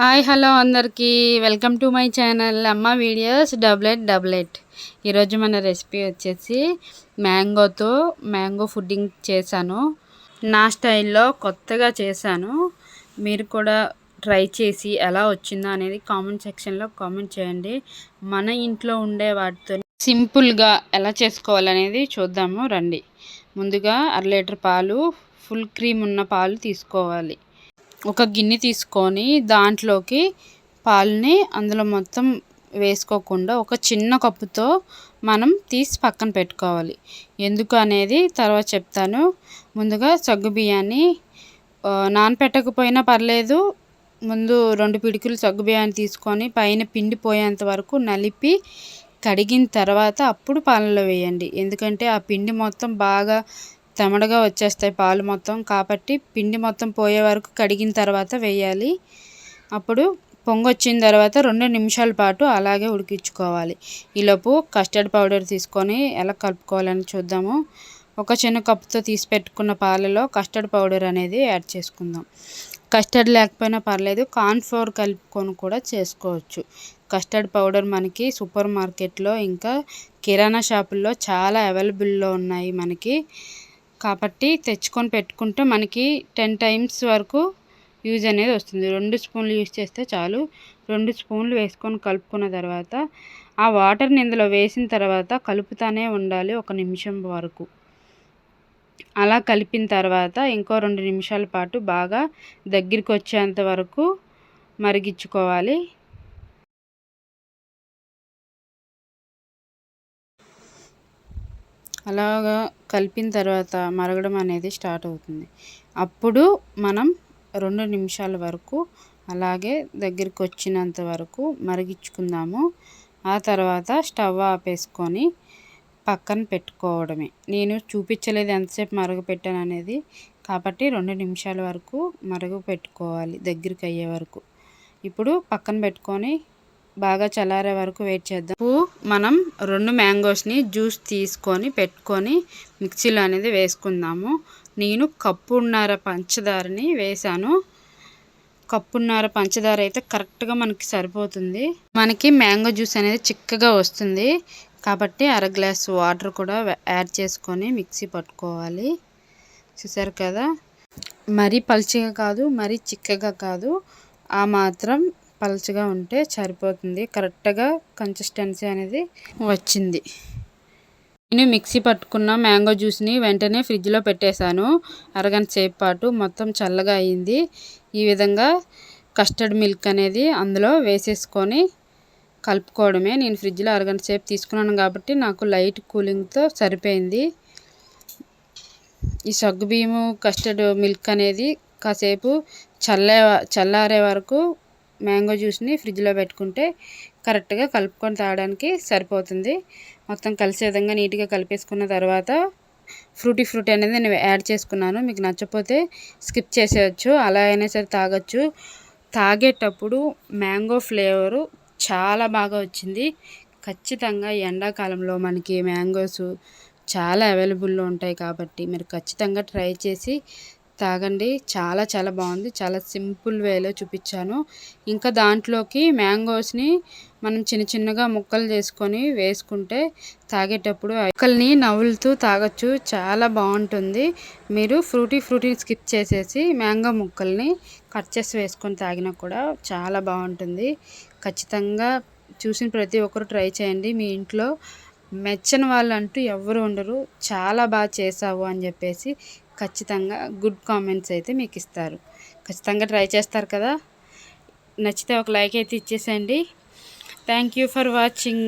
Hi hello అందరికీ. Welcome to my channel అమ్మ videos doublet doublet ఈరోజు మన రెసిపీ వచ్చేసి మ్యాంగోతో మ్యాంగో ఫుడ్డింగ్ చేశాను. నా స్టైల్లో కొత్తగా చేశాను. మీరు కూడా ట్రై చేసి ఎలా వచ్చిందో అనేది కామెంట్ సెక్షన్లో కామెంట్ చేయండి. మన ఇంట్లో ఉండే వాటితో సింపుల్గా ఎలా చేసుకోవాలనేది చూద్దాము రండి. ముందుగా అర లీటర్ పాలు ఫుల్ క్రీమ్ ఉన్న పాలు తీసుకోవాలి. ఒక గిన్నె తీసుకొని దాంట్లోకి పాలని అందులో మొత్తం వేసుకోకుండా ఒక చిన్న కప్పుతో మనం తీసి పక్కన పెట్టుకోవాలి. ఎందుకు అనేది తర్వాత చెప్తాను. ముందుగా సగ్గు బియ్యాన్ని నానపెట్టకపోయినా పర్లేదు. ముందు రెండు పిడికిలు సగ్గు బియ్యాన్ని తీసుకొని పైన పిండి పోయేంత వరకు నలిపి కడిగిన తర్వాత అప్పుడు పాలలో వేయండి. ఎందుకంటే ఆ పిండి మొత్తం బాగా తెమడగా వచ్చేస్తాయి పాలు మొత్తం. కాబట్టి పిండి మొత్తం పోయే వరకు కడిగిన తర్వాత వేయాలి. అప్పుడు పొంగొచ్చిన తర్వాత రెండు నిమిషాల పాటు అలాగే ఉడికించుకోవాలి. ఈలోపు కస్టర్డ్ పౌడర్ తీసుకొని ఎలా కలుపుకోవాలని చూద్దాము. ఒక చిన్న కప్పుతో తీసి పెట్టుకున్న పాలలో కస్టర్డ్ పౌడర్ అనేది యాడ్ చేసుకుందాం. కస్టర్డ్ లేకపోయినా పర్లేదు కార్న్ ఫ్లోర్ కలుపుకొని కూడా చేసుకోవచ్చు. కస్టర్డ్ పౌడర్ మనకి సూపర్ మార్కెట్లో ఇంకా కిరాణా షాపుల్లో చాలా అవైలబుల్లో ఉన్నాయి మనకి. కాబట్టి తెచ్చుకొని పెట్టుకుంటే మనకి టెన్ టైమ్స్ వరకు యూజ్ అనేది వస్తుంది. రెండు స్పూన్లు యూజ్ చేస్తే చాలు. రెండు స్పూన్లు వేసుకొని కలుపుకున్న తర్వాత ఆ వాటర్ని ఇందులో వేసిన తర్వాత కలుపుతానే ఉండాలి ఒక నిమిషం వరకు. అలా కలిపిన తర్వాత ఇంకో రెండు నిమిషాల పాటు బాగా దగ్గరికి వచ్చేంత వరకు మరిగించుకోవాలి. అలాగా కలిపిన తర్వాత మరగడం అనేది స్టార్ట్ అవుతుంది. అప్పుడు మనం రెండు నిమిషాల వరకు అలాగే దగ్గరికి వచ్చినంత వరకు మరిగించుకుందాము. ఆ తర్వాత స్టవ్ ఆపేసుకొని పక్కన పెట్టుకోవడమే. నేను చూపించలేదు ఎంతసేపు మరగపెట్టాను అనేది. కాబట్టి రెండు నిమిషాల వరకు మరుగు పెట్టుకోవాలి దగ్గరికి అయ్యే వరకు. ఇప్పుడు పక్కన పెట్టుకొని బాగా చల్లారే వరకు వెయిట్ చేద్దాం. మనం రెండు మ్యాంగోస్ని జ్యూస్ తీసుకొని పెట్టుకొని మిక్సీలో అనేది వేసుకుందాము. నేను కప్పున్నర పంచదారని వేసాను కప్పున్నర పంచదార అయితే కరెక్ట్గా మనకి సరిపోతుంది. మనకి మ్యాంగో జ్యూస్ అనేది చిక్కగా వస్తుంది. కాబట్టి అర గ్లాస్ వాటర్ కూడా యాడ్ చేసుకొని మిక్సీ పట్టుకోవాలి. చూసారు కదా? మరీ పల్చగా కాదు మరీ చిక్కగా కాదు. ఆ మాత్రం పలచగా ఉంటే సరిపోతుంది. కరెక్ట్గా కన్సిస్టెన్సీ అనేది వచ్చింది. నేను మిక్సీ పట్టుకున్న మ్యాంగో జ్యూస్ని వెంటనే ఫ్రిడ్జ్లో పెట్టేశాను. అరగంట సేపు పాటు మొత్తం చల్లగా అయింది. ఈ విధంగా కస్టర్డ్ మిల్క్ అనేది అందులో వేసేసుకొని కలుపుకోవడమే. నేను ఫ్రిడ్జ్లో అరగంట సేపు తీసుకున్నాను కాబట్టి నాకు లైట్ కూలింగ్తో సరిపోయింది. ఈ సగ్గు బియ్యము కస్టర్డ్ మిల్క్ అనేది కాసేపు చల్లే చల్లారే వరకు మ్యాంగో జ్యూస్ని ఫ్రిడ్జ్లో పెట్టుకుంటే కరెక్ట్గా కలుపుకొని తాగడానికి సరిపోతుంది. మొత్తం కలిసే విధంగా నీట్గా కలిపేసుకున్న తర్వాత ఫ్రూటీ ఫ్రూటీ అనేది నేను యాడ్ చేసుకున్నాను. మీకు నచ్చపోతే స్కిప్ చేసేయచ్చు అలా అయినా సరే తాగొచ్చు. తాగేటప్పుడు మ్యాంగో ఫ్లేవరు చాలా బాగా వచ్చింది. ఖచ్చితంగా ఎండాకాలంలో మనకి మ్యాంగోస్ చాలా అవైలబుల్లో ఉంటాయి కాబట్టి మీరు ఖచ్చితంగా ట్రై చేసి తాగండి. చాలా చాలా బాగుంది. చాలా సింపుల్ వేలో చూపించాను. ఇంకా దాంట్లోకి మ్యాంగోస్ని మనం చిన్న చిన్నగా ముక్కలు చేసుకొని వేసుకుంటే తాగేటప్పుడు ముక్కల్ని నవ్వులుతూ తాగొచ్చు. చాలా బాగుంటుంది. మీరు ఫ్రూటీ ఫ్రూటీ స్కిప్ చేసేసి మ్యాంగో ముక్కల్ని కట్ చేసి వేసుకొని తాగినా కూడా చాలా బాగుంటుంది. ఖచ్చితంగా చూసిన ప్రతి ఒక్కరు ట్రై చేయండి. మీ ఇంట్లో మెచ్చని వాళ్ళు అంటూ ఎవరు ఉండరు. చాలా బాగా చేసావు అని చెప్పేసి ఖచ్చితంగా గుడ్ కామెంట్స్ అయితే మీకు ఇస్తారు. ఖచ్చితంగా ట్రై చేస్తారు కదా. నచ్చితే ఒక లైక్ అయితే ఇచ్చేసేయండి. Thank you for watching